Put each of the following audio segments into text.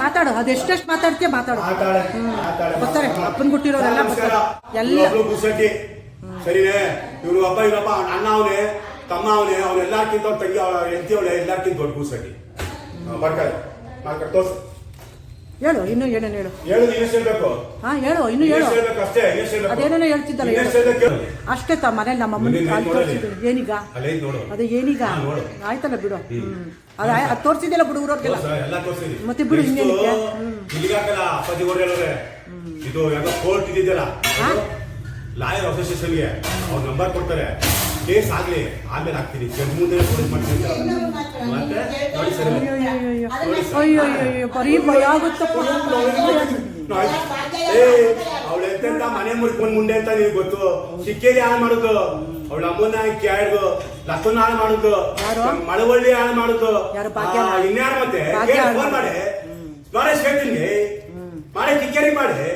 ಮಾತಾಡು ಅದೆಷ್ಟೆಷ್ಟು ಮಾತಾಡ್ತೀಯ ಮಾತಾಡು. ಬರ್ತಾರೆ ಅಪ್ಪನ ಕೊಟ್ಟಿರೋರೆಲ್ಲ ಬರ್ತಾರೆ ಎಲ್ಲ ಗುಸಟಿ ಸರಿನೇ? ಇವ್ರು ಅಪ್ಪ ಇವರಪ್ಪ ಅವ್ನ ಅಣ್ಣ ಅವನೇ ತಮ್ಮ ಅವನೇ ಅವ್ನು ಎಲ್ಲಾರ್ಕಿಂತ ಅವ್ನ್ ತಂಗಿ ಅವಳ ಹೆಂಡತಿ ಅವಳೆ ಎಲ್ಲಾರ್ಕಿಂತ ದೊಡ್ಡ ಗುಸಟ್ಟಿ ಬರ್ತಾರೆ ಮಾಡ್ಕೊಂಡು ತೋರ್ಸು. ಹೇಳು ಇನ್ನು ಏನೇನು ಹೇಳು? ಹಾ ಹೇಳು ಇನ್ನು ಹೇಳು. ಅದೇನೇನೋ ಹೇಳ್ತಿದ್ದಲ್ಲ ಹೇಳು. ಅಷ್ಟೇ ತಮ್ಮ ಮನೇಲಿ ನಮ್ಮ ಅಮ್ಮನ ಕಾಲು. ತೋರಿಸಿದ್ರು ಏನೀಗ? ಅದೇ ಏನೀಗ? ಆಯ್ತಲ್ಲ ಬಿಡು. ಅದ ಅದು ತೋರಿಸಿದ್ದಿಲ್ಲ ಬಿಡು ಊರವ್ರಿಗೆಲ್ಲ. ಮತ್ತೆ ಬಿಡು ಇನ್ನೇನಿಗೆ ಇದು ಯಾಕೋ ಕೋರ್ಟ್ ಇದೆಯಲ್ಲ ಲಾಯರ್ ಅಸೋಸಿಯೇಷನ್ಗೆ ಅವ್ರ ನಂಬರ್ ಕೊಡ್ತಾರೆ. ಕೇಸ್ ಆಗ್ಲಿ ಆಮೇಲೆ ಹಾಕ್ತೀನಿ. ಜಡ್ಜ್ ಮುಂದೆ ಪೊಲೀಸ್ ಮಾಡ್ತೀನಿ. ಮತ್ತೆ? ನೋಡಿ ಸರಿ. ಅಯ್ಯೋ ಅಯ್ಯೋ ಬರೀ ಭಯ ಆಗುತ್ತಪ್ಪ. ಏ ಅವಳು ಎಂತೆಂತ ಮನೆ ಮುರ್ಕೊಂಡ್ ಮುಂದೆ ಅಂತ ನೀವು ಗೊತ್ತು? ಸಿಕ್ಕೇರಿ ಹಾಳು ಮಾಡುದು. ಅವಳ ಅಮ್ಮನ ಕ್ಯಾಡ್ದು ಲಕ್ಕನ್ನ ಹಾಳು ಮಾಡುದು? ಮಳವಳ್ಳಿ ಹಾಳು ಮಾಡುದು. ಇನ್ಯಾರು ಮತ್ತೆ? ಫೋನ್ ಮಾಡಿ. ನೋಡೇಶ್ ಹೇಳ್ತೀನಿ. ಮಾಡಿ ಕಿಕ್ಕೇರಿ ಮಾಡಿ.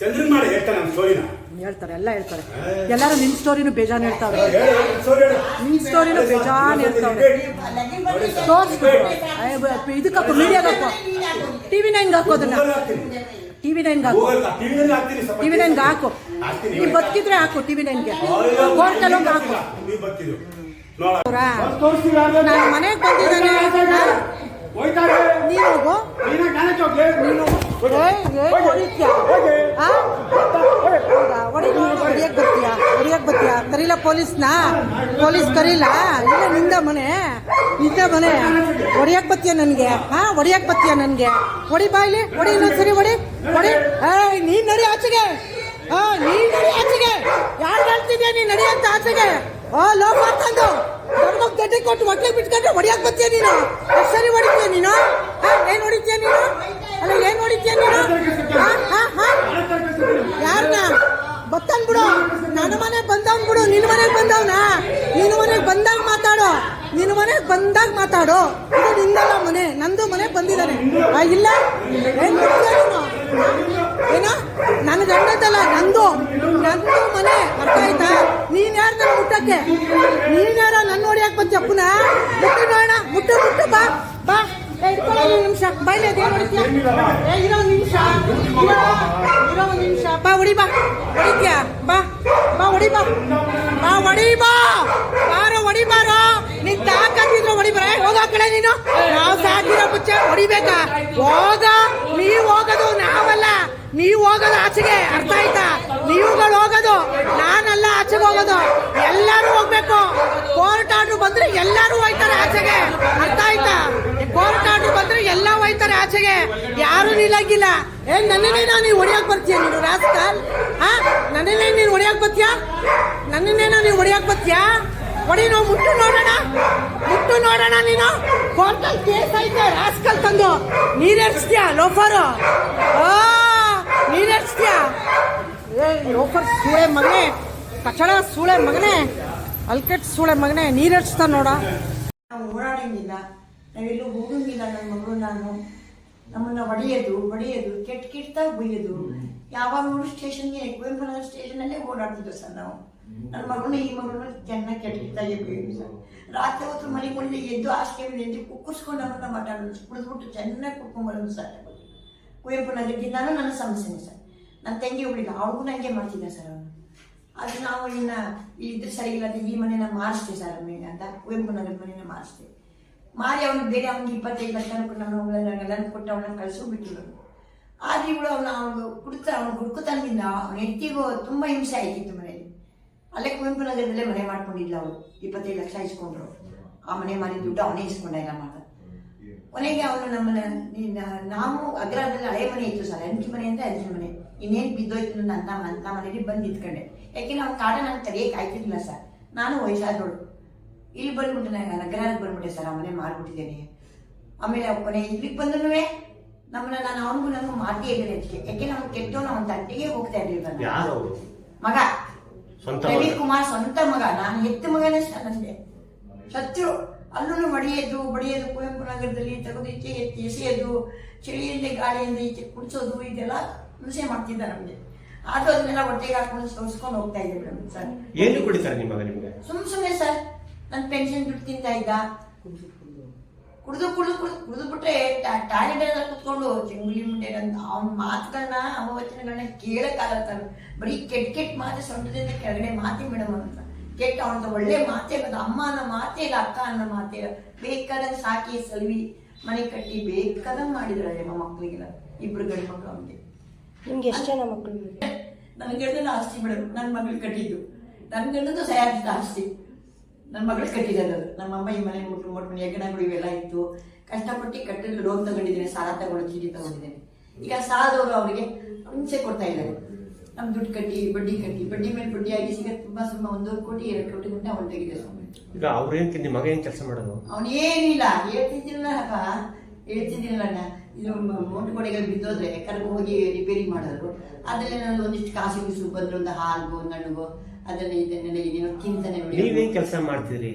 ಚಂದ್ರನ್ ಮಾಡಿ ಹೇಳ್ತಾನೆ ನಮ್ಮ ಸ್ಟೋರಿನ ಹೇಳ್ತಾರೆ ಎಲ್ಲ ಹೇಳ್ತಾರೆ. ಎಲ್ಲರೂ ನಿಮ್ಮ ಸ್ಟೋರಿನು ಬೇಜಾನ್ ಹೇಳ್ತಾವ್ರೆ. ನಿಮ್ ಸ್ಟೋರಿನು ಬೇಜಾನ್ ಹೇಳ್ತಾವ್ರೆ. ತೋರಿಸ್ಬಿಡು. ಇದಕ್ಕೆ ಮೀಡಿಯಾಗ ಟಿವಿ ನೈನ್ಗೆ ಟಿವಿ ನೈನ್ ಹಾಕೋ. ಟಿವಿನಲ್ಲಿ ಹಾಕ್ತೀನಿ. ಸ್ವಲ್ಪ ಟಿವಿ ನೈನ್ಗೆ ಹಾಕು. ನೀವು ಬದುಕಿದ್ರೆ ಹಾಕು ಟಿವಿ ನೈನ್ಗೆ ಅಯ್ಯೋ, ಕೋರ್ಟಲ್ಲಿ ಹೋಗಿ ಹಾಕು. ನಾನು ಮನೆಗೆ ಬಂದಿದ್ದಾನೆ. ಹೋಯ್ತಾರೆ ನೀನು ಹೋಗು ನೀನು ಜ್ಞಾನಕ್ಕೆ ಹೋಗ್ಲಿ ನೀನು ಹೊಡಿಯಕ್ ಬರ್ತೀಯಾ ಹೊಡಿಯಕ್ ಬರ್ತೀಯಾ ಕರೀಲ ಪೊಲೀಸ್ನ ಪೊಲೀಸ್ ಕರೀಲ ಇಲ್ಲ ನಿಂದ ಮನೆ ನಿಂದ ಮನೆ ಹೊಡಿಯಕ್ ಬತ್ತೀಯ ನನಗೆ ಹಾ ಹೊಡಿಯಕ್ ಬತ್ತೀಯ ನನಗೆ ಹೊಡಿ ಬಾಯ್ಲಿ ಹೊಡಿ ಇನ್ನೊಂದ್ಸರಿ ಹೊಡಿ ಹೊಡಿ ನೀನ್ ನಡಿ ಆಚೆಗೆ ಹಾ ನೀನ್ ನಡಿ ಆಚೆಗೆ ಯಾರು ಹೇಳ್ತಿದ್ಯಾ ನೀನ್ ನಡಿ ಅಂತ ಆಚೆಗೆ ಓ ಲೋ ಮಾತಂದು ಗಡ್ಡೆ ಕೊಟ್ಟು ಮಕ್ಕಳು ಬಿಟ್ಕೊಂಡ್ರೆ ಹೊಡಿಯಕ್ ಬತ್ತೀಯ ನೀನು? ಸರಿ ಹೊಡಿತೀಯ ನೀನು? ಏನ್ ಹೊಡಿತೀಯ ನೀನು? ಅಲ್ಲ, ಏನ್ ಹೊಡಿತೀಯ ನೀನು? ಯಾರನ್ನ ಬತ್ತನ್ ಬಿಡು ನನ್ನ ಮನೆಗೆ ಬಂದವ್ ಬಿಡು. ನಿನ್ನ ಮನೆಗೆ ಬಂದವ್ನ? ನಿನ್ನ ಮನೆಗೆ ಬಂದಾಗ ಮಾತಾಡು. ನಿನ್ನ ಮನೆಗೆ ಬಂದಾಗ ಮಾತಾಡು. ಇದು ನಿಂದಲ್ಲ ಮನೆ. ನಂದು ಮನೆ ಬಂದಿದ್ದಾನೆ. ಇಲ್ಲ. ಏನ ನನ್? ಗಂಡದಲ್ಲ ನಂದು. ನಂದು ಮನೆ. ಅರ್ಥ ಆಯ್ತಾ? ನೀನ್ ಯಾರು ನನ್ನ ಮುಟ್ಟಕ್ಕೆ? ನೀನ್ ಯಾರ ನನ್ನ ಹೊಡಿಯಕ್ ಬಂತ ಅಪ್ಪನ? ಮುಟ್ಟು ನೋಡೋಣ ಮುಟ್ಟು ಮುಟ್ಟು ಬಾ. ಬಾ. ಇಟ್ಕೊಳ್ಳೋ ನಿಮಿಷ. ಬೈಲಿ ಅದೇನ್ ಹೊಡಿತೀಯ ಏ, ಇರೋ ನಿಮಿಷ. ಇರೋ ಒಂದ್ ನಿಮಿಷ. ಬಾ, ಹೊಡಿ ಬಾ. ಹೊಡಿತ್ಯಾ? ಬಾ. ಬಾ, ಹೊಡಿ ಬಾ. ಬಾ, ಹೊಡಿ ಬಾ. ಬಾ ಹೊಡಿ ಬಾರೋ ನೀನ್ ತಾಕತ್ತಿದ್ರು ಹೊಡಿ ಬರ. ಹೋಗ ಕಡೆ ನೀನು. ನಾವು ಸಾಕಿರೋ ಮುಚ್ಚ ಹೊಡಿಬೇಕಾ? ಹೋಗ. ನೀವ್ ಹೋಗೋದು ನಾವಲ್ಲ. ನೀವ್ ಹೋಗೋದು ಆಚೆಗೆ. ಅರ್ಥ ಆಯ್ತಾ? ನೀವುಗಳು ಹೋಗೋದು, ನಾನಲ್ಲ ಆಚೆಗೆ ಹೋಗೋದು. ಎಲ್ಲರೂ ಹೋಗ್ಬೇಕು. ಕೋರ್ಟ್ ಆರ್ಡ್ರು ಬಂದ್ರೆ ಎಲ್ಲರೂ ಹೋಯ್ತಾರೆ ಆಚೆಗೆ. ಅರ್ಥ ಆಯ್ತಾ? ಕೋರ್ಟ್ ಆರ್ಡ್ರು ಬಂದ್ರೆ ಎಲ್ಲ ಹೋಯ್ತಾರೆ ಆಚೆಗೆ. ಯಾರು ನಿಲ್ಲಂಗಿಲ್ಲ. ಏ, ನನ್ನನ್ನೇ ನೀವು ಹೊಡಿಯಕ್ ಬರ್ತೀಯ ನೀನು, ರಾಸ್ಕಲ್? ಹಾ ನನ್ನನ್ನೇ ನೀನು ಹೊಡಿಯಕ್ ಬರ್ತೀಯಾ? ನನ್ನನ್ನೇನೋ ನೀವು ಹೊಡಿಯಕ್ ಬರ್ತೀಯಾ? ಹೊಡಿ ನಾವು ಮುಟ್ಟು ನೋಡೋಣ. ಮುಟ್ಟು ನೋಡೋಣ ನೀನು. ಕೋರ್ಟಲ್ ಕೇಸ್ ಐತೆ, ರಾಸ್ಕಲ್ ತಂದು. ನೀರೆಡ್ಸ್ತೀಯ ಲೋಫರು? ಆ ನೀರೆಡ್ಸ್ತೀಯ ಏ, ಲೋಫರ್ ಸೂಳೆ ಮಗನೇ. ಕಚಡ ಸೂಳೆ ಮಗನೇ. ಅಲ್ಕೆಟ್ ಸೂಳೆ ಮಗನೇ. ನೀರೆಡ್ಸ್ತಾ ನೋಡ. ನಾವು ಓಡಾಡಂಗಿಲ್ಲ ನಾವೆಲ್ಲೂ ಹೋಗಂಗಿಲ್ಲ ನನ್ನ ಮಗಳು ನಾನು. ನಮ್ಮನ್ನ ಹೊಡೆಯೋದು ಹೊಡೆಯೋದು ಕೆಟ್ಟ ಕೆಟ್ಟದಾಗ ಬೈಯೋದು ಯಾವಾಗ ನೋಡು ಸ್ಟೇಷನ್ಗೆ ಕುವೆಂಪುನಗರ ಸ್ಟೇಷನಲ್ಲೇ ಓಡಾಡ್ತಿದ್ವು ಸರ್ ನಾವು. ನನ್ನ ಮಗಳನ್ನ ಈ ಮಗಳನ್ನ ಚೆನ್ನಾಗಿ ಕೆಟ್ಟ ಕೆಟ್ಟದಾಗೆ ಸರ್ ರಾತ್ರಿ ಹೊತ್ತು ಮನೆ ಮುಂದೆ ಎದ್ದು ಹಾಸಿಗೆ ಮೇಲೆ ಎದ್ದು ಕುಕ್ಕರ್ಸ್ಕೊಂಡು ಅವ್ರನ್ನ ಮಾತಾಡೋದು ಕುಡಿದ್ಬಿಟ್ಟು ಚೆನ್ನಾಗಿ ಕುತ್ಕೊಂಡ್ಬರೋದು ಸರ್ ಕುವೆಂಪು ಕುವೆಂಪುನಗರದಿಂದಾನು ನನ್ನ ಸಮಸ್ಯೆನೇ ಸರ್. ನನ್ನ ತಂಗಿ ಒಬ್ಬಳಿಗೆ ಅವಳಿಗೂ ನನಗೆ ಮಾಡ್ತಿದ್ದೆ ಸರ್ ಅವನು ಅದು ನಾವು ಇನ್ನ ಇದ್ರೆ ಸರಿ ಇಲ್ಲ ಈ ಮನೆನ ಮಾರಿಸ್ತೆ ಸರ್ ಆಮೇಲೆ ಅಂತ ಕುವೆಂಪು ನಗರ ಮನೆನ ಮಾರಿಸ್ತೆ ಮಾರಿ ಅವ್ನಿಗೆ ಬೇರೆ ಅವ್ನಿಗೆ ಇಪ್ಪತ್ತೈದು ಲಕ್ಷ ನಾನು ಅವಳೆಲ್ಲ ಕೊಟ್ಟು ಅವನ ಕಳಿಸ್ಬಿಟ್ಟು ಬಿಟ್ಟಿಲ್ಲ ಆದ್ರೆ ಇವಳು ಅವನು ಅವನು ಕುಡ್ತ, ಅವನು ಹುಡುಕುತನದಿಂದ ಅವನ ಹೆತ್ತಿಗೂ ತುಂಬ ಹಿಂಸೆ ಆಯ್ತಿತ್ತು. ಅಲ್ಲೇ ಕುವೆಂಪು ನಗರದಲ್ಲೇ ಮನೆ ಮಾಡ್ಕೊಂಡಿದ್ಲ ಅವರು ಇಪ್ಪತ್ತೈದು ಲಕ್ಷ ಇಸ್ಕೊಂಡ್ರು. ಆ ಮನೆ ಮಾಡಿದ ದುಡ್ಡು ಅವನೇ ಇಸ್ಕೊಂಡ ಇಲ್ಲ ಮಾತ ಕೊನೆಗೆ ಅವನು ನಮ್ಮನ್ನ ನೀನ- ನಾವು ಅಗ್ರಹದಲ್ಲಿ ಹಳೆ ಮನೆ ಇತ್ತು ಸರ್ ಅಂಚು ಮನೆ ಅಂದ್ರೆ ಅಂಚು ಮನೆ. ಇನ್ನೇನು ಬಿದ್ದೋಯ್ತು ನನ್ನ ಅಂತ ಮನೇಲಿ ಬಂದು ನಿಂತ್ಕೊಂಡೆ. ಯಾಕೆಂದ್ರೆ ಅವ್ನ ಕಾಟ ನಾನು ತಡೆಯಕ್ಕೆ ಆಯ್ತಿರ್ಲಿಲ್ಲ ಸರ್. ನಾನು ವಯಸ್ಸಾದವಳು ಇಲ್ಲಿ ಬಂದ್ಬಿಟ್ಟು ನಾನು ನಗರಕ್ಕೆ ಬಂದ್ಬಿಟ್ಟೆ ಸರ್ ಆ ಮನೆ ಮಾರ್ಬಿಟ್ಟಿದ್ದೇನೆ. ಆಮೇಲೆ ಅವ್ನ್ ಕೊನೆ ಇಲ್ಲಿಗೆ ಬಂದ್ರು ನಮ್ಮನ್ನ ನಾನು ಅವನಿಗೂ ನನಗೂ ಮಾತೇ ಇರಲಿಲ್ಲ ಅದಕ್ಕೆ ಯಾಕೆಂದ್ರೆ ನಾವು ಕೆಟ್ಟವನು ಅವನ ತಂಟೆಗೆ ಹೋಗ್ತಾ ಇರ್ಲಿಲ್ಲ ಮಗ. ರವಿ? ಕುಮಾರ್ ಸ್ವಂತ ಮಗ. ನಾನು ಹೆತ್ತ ಮಗನೇ ಸರ್ ನನಗೆ ಶತ್ರು. ಅಲ್ಲೂ ಮಡಿಯೋದು ಬಡಿಯೋದು ಕುವೆಂಪು ನಗರದಲ್ಲಿ ತೆಗೆದು ಈಚೆ ಎತ್ತಿ ಎಸೆಯೋದು ಚಳಿಯಿಂದ ಗಾಳಿಯಿಂದ ಈಚೆ ಕುಡಿಸೋದು ಇದೆಲ್ಲ ಹಿಂಸೆ ಮಾಡ್ತಿದ್ದ ನಮಗೆ. ಆದ್ರೂ ಅದನ್ನೆಲ್ಲ ಹೊಟ್ಟೆಗೆ ಹಾಕೊಂಡು ಸೋಸ್ಕೊಂಡು ಹೋಗ್ತಾ ಇದ್ದೆ ಮೇಡಮ್ ಸರ್. ಏನು ಕುಡಿತಾರೆ ನಿಮ್ಮ ನಿಮ್ಗೆ? ಸುಮ್ ಸುಮ್ಮನೆ ಸರ್. ನನ್ನ ಪೆನ್ಷನ್ ದುಡ್ಡು ತಿಂತಾ ಇದ್ದ. ಕುಡಿದು ಕುಡಿದು ಕುಡಿದು ಕುಡಿದು ಬಿಟ್ರೆ ಟಾಯ್ಲೆಟ್ ಎಲ್ಲ ಕುತ್ಕೊಂಡು ಚೆಂಗುಲಿ ಮುಂಡೆ ಅಂತ ಅವನ ಮಾತುಗಳನ್ನ ಅವ ವಚನಗಳನ್ನ ಕೇಳಕ್ಕಾಗತ್ತಾನ ಬರೀ ಕೆಟ್ಟ ಕೆಟ್ಟ ಮಾತೆ ಸೊಂಟದಿಂದ ಕೆಳಗಡೆ ಮಾತಿ ಮೇಡಮ್ ಅಂತ ಕೆಟ್ಟ ಅವನ ಒಳ್ಳೆ ಮಾತೇ ಬಂದ ಅಮ್ಮ ಅನ್ನೋ ಮಾತೇ ಇಲ್ಲ ಅಕ್ಕ ಅನ್ನೋ ಮಾತೇ ಇಲ್ಲ. ಬೇಕಾದಂಗೆ ಸಾಕಿ ಸಲವಿ ಮನೆ ಕಟ್ಟಿ ಬೇಕಾದಂಗೆ ಅಲ್ಲಿ ನಮ್ಮ ಮಕ್ಕಳಿಗೆಲ್ಲ ಇಬ್ರು ಗಂಡು ಮಕ್ಕಳು ಅವನಿಗೆ. ನಿಮ್ಗೆ ಎಷ್ಟು ಜನ ಮಕ್ಕಳು ನನ್ನ ಗಂಡನ ಆಸ್ತಿ ಮೇಡಮ್ ನನ್ನ ಮಗಳು ಕಟ್ಟಿದ್ದು. ನನ್ನ ಗಂಡದ್ದು ಸಯಾಜಿದ ಆಸ್ತಿ. ನನ್ನ ಮಗಳು ಕಟ್ಟಿದ್ದಾರೆ ಅದು. ನಮ್ಮ ಅಮ್ಮ ಈ ಮನೆ ಮುಟ್ಟು ಮುಟ್ಟು ಮನೆ ಯಜ್ಞಗಳು ಇವೆಲ್ಲ ಇತ್ತು. ಕಷ್ಟಪಟ್ಟು ಕಟ್ಟಲು ಲೋನ್ ತಗೊಂಡಿದ್ದೀನಿ ಸಾಲ ತಗೊಂಡು ಚೀಟಿ ತಗೊಂಡಿದ್ದೇನೆ. ಈಗ ಸಾಲದವರು ಅವರಿಗೆ ಹಿಂಸೆ ಕೊಡ್ತಾ ಇದ್ದಾರೆ. ನಮ್ಮ ದುಡ್ಡು ಕಟ್ಟಿ ಬಡ್ಡಿ ಕಟ್ಟಿ ಬಡ್ಡಿ ಮೇಲೆ ಬಡ್ಡಿ ಆಗಿ ಸಿಗ ತುಂಬಾ ಸುಮ್ಮ ಒಂದೂವರೆ ಕೋಟಿ ಎರಡು ಕೋಟಿ ಗಂಟೆ ಅವ್ನು ತೆಗಿದೆ ಸ್ವಾಮಿ ಈಗ ಅವ್ರೇನ್ ನಿಮ್ಮ ಮಗ ಏನ್ ಕೆಲಸ ಮಾಡೋದು? ಅವ್ನು ಏನಿಲ್ಲ. ಹೇಳ್ತಿದ್ದಿಲ್ಲ ಇದು ಮೋಟು ಕೊಡೆಗೆ ಬಿದ್ದೋದ್ರೆ ಕರ್ಕೊಂಡು ಹೋಗಿ ರಿಪೇರಿ ಮಾಡೋರು ಅದರಲ್ಲಿ ನಾನು ಒಂದಿಷ್ಟು ಕಾಸು ಗೀಸು ಬಂದ್ರೆ ಒಂದು ಹಾಲ್ಗೋ ನಡುಗೋ ಅದನ್ನ ಇದನ್ನೆಲ್ಲ ನೀವು ಚಿಂತನೆ ನೋಡಿ ನೀವೇನ್ ಕೆಲಸ ಮಾಡ್ತೀರಿ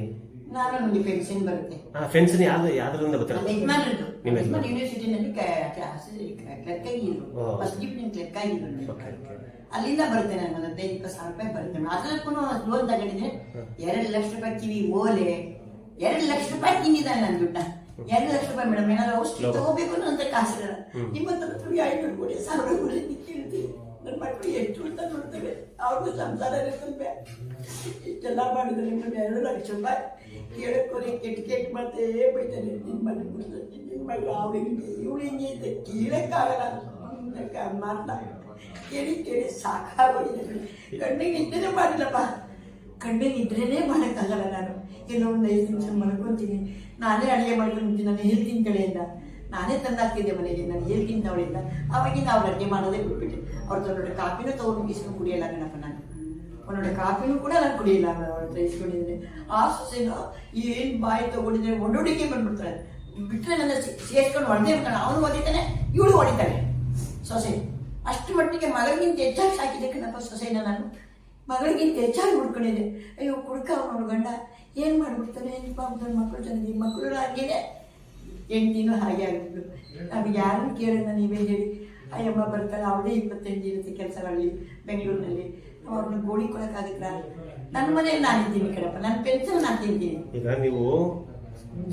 ನಾನು ನನಗೆ ಪೆನ್ಷನ್ ಬರುತ್ತೆ. ಆ ಫೆನ್ಸ್ ಯಾವ್ದು ಯಾವ್ದ್ರಿಂದ ನನ್ನ ಯಜಮಾನರದ್ದು. ನಿಮ್ಮ ಯಜಮಾನ? ಯಜಮಾನ್ ಯೂನಿವರ್ಸಿಟಿನಲ್ಲಿ ಕ್ಲರ್ಕ್ ಆಗಿದ್ರು. ಓ. ಫಸ್ಟ್ ಡಿಪ್ಟಿ ಕ್ಲರ್ಕ್ ಆಗಿದ್ರು ಓಕೆ ಓಕೆ ಅಲ್ಲಿಂದ ಬರುತ್ತೆ ನಾನು ಒಂದು ಹದಿನೈದು ಇಪ್ಪತ್ತು ಸಾವಿರ ರೂಪಾಯಿ ಬರುತ್ತೆ. ಅದಕ್ಕೂ ಲೋನ್ ತಗೊಂಡಿದ್ರೆ ಎರಡು ಲಕ್ಷ ರೂಪಾಯಿ ಕಿವಿ ಓಲೆ ಎರಡು ಲಕ್ಷ ರೂಪಾಯಿ ತಿಂದಿದ್ದಾನೆ ನನ್ನ ದುಡ್ಡ. ಎರಡು ಲಕ್ಷ ರೂಪಾಯಿ ಮೇಡಮ್ ಏನಾದ್ರು ಔಷಧಿ ತಗೋಬೇಕು ಅಂತ ಕಾಸಿರಲ್ಲ ನಿಮ್ಮ ಹತ್ರ ಐನೂರು ಕೋಟಿ ಸಾವಿರ ಕೋಟಿ ಕೇಳ್ತೀವಿ ನನ್ನ ಮಕ್ಕಳು ಎಷ್ಟು ಅಂತ ನೋಡ್ತೇವೆ. ಅವ್ರಿಗೂ ಸಂಸಾರ ಇರ್ತದೆ ಇಷ್ಟೆಲ್ಲ ಮಾಡಿದ್ರೆ ನಿಮ್ಮನ್ನು ಎರಡು ಲಕ್ಷ ರೂಪಾಯಿ ಕೇಳಕ್ಕೋರಿ ಕೆಟ್ಟ ಕೆಟ್ಟ ಮತ್ತೆ ಬೈತಾನೆ ನಿನ್ನ ಮಗಳು ನಿನ್ನ ಮಗಳು ಅವಳಿಗೆ ಇವಳು ಹಿಂಗೆ ಇದೆ. ಕೇಳಕ್ಕಾಗಲ್ಲ ಅಂತ ಮಾತ ಕೇಳಿ ಕೇಳಿ ಸಾಕಾಗೋಗಿದೆ. ಕಣ್ಣಿಗೆ ನಿದ್ರೆನೇ ಮಾಡಿಲ್ಲಪ್ಪ. ಕಣ್ಣಿಗೆ ನಿದ್ರೆನೇ ಮಾಡೋಕ್ಕಾಗಲ್ಲ ನಾನು. ಒಂದು ಐದು ನಿಮಿಷ ಮಲ್ಕೊತೀನಿ. ನಾನೇ ಅಡುಗೆ ಮಾಡ್ಕೊಂತೀನಿ ನಾನು ಹೇಳ್ತೀನಿ ಕಡೆಯಿಂದ ನಾನೇ ತಂದಾಕ್ತಿದ್ದೆ ಮನೆಗೆ, ನಾನು ಹೇಳ್ತೀನಿ ಅವಳಿಂದ? ಅವಾಗಿಂದ ಅವ್ರು ಅಡುಗೆ ಮಾಡೋದೇ ಬಿಟ್ಬಿಟ್ಟೆ ಅವ್ರ ತೊಗೊಂಡು ಕಾಫಿನೂ ತೊಗೊಂಡು ಇಸ್ಕೊಂಡು ಕುಡಿಯಲ್ಲ ಕಣಪ್ಪ ನಾನು. ಒಂದೊಂದು ಕಾಫಿನೂ ಕೂಡ ನಾನು ಕುಡಿಯಿಲ್ಲ ಅವ್ರ ಹತ್ರ ಇಸ್ಕೊಂಡಿದ್ರೆ ಆ ಸೊಸೆನೋ ಏನು ಬಾಯಿ ತೊಗೊಂಡಿದ್ರೆ ಒಡೋಡಿಕೆ ಬಂದ್ಬಿಡ್ತಾಳೆ. ಬಿಟ್ಟರೆ ನನ್ನ ಸೇರ್ಕೊಂಡು ಹೊಡೆದೇ ಬಿಡ್ತಾನೆ ಅವನು ಹೊಡಿತಾನೆ, ಇವಳು ಹೊಡಿತಾಳೆ. ಸೊಸೆ, ಅಷ್ಟು ಮಟ್ಟಿಗೆ ಮಗಳಿಗಿಂತ ಹೆಚ್ಚಾಗಿ ಸಾಕಿದೆ ಕಣಪ್ಪ ಸೊಸೆನ ನಾನು. ಮಗಳಿಗಿಂತ ಹೆಚ್ಚಾಗಿ ಹುಡ್ಕೊಂಡಿದ್ದೆ. ಅಯ್ಯೋ ಕುಡ್ಕ ಅವನವ್ರ ಗಂಡ. ಏನು ಮಾಡಿಬಿಡ್ತಾನೆ? ಪಾಪ ಮಕ್ಕಳು ಚೆನ್ನಾಗಿ ಮಕ್ಕಳು ಹಾಗೇನೆ. ಹೆಂಡ್ತಿನೂ ಹಾಗೆ ಆಗಿದ್ದು. ನಮಗೆ ಯಾರನ್ನು ಕೇಳೋಣ ನೀವೇ ಹೇಳಿ. ಅಯ್ಯಮ್ಮ ಬರ್ತಾಳೆ ಅವಳೇ ಇಪ್ಪತ್ತೈದು ಇರುತ್ತೆ ಕೆಲಸಗಳಲ್ಲಿ ಬೆಂಗಳೂರಿನಲ್ಲಿ. ನಾವು ಅವ್ರನ್ನ ಗೋಳಿ ಕೊಡೋಕ್ಕಾಗತ್ತ ನನ್ನ ಮನೇಲಿ ನಾನು ಇದ್ದೀನಿ ಕಡಪ್ಪ ನನ್ನ ಪೆನ್ಷನ್ ನಾನು ತಿಂತೀನಿ ಈಗ ನೀವು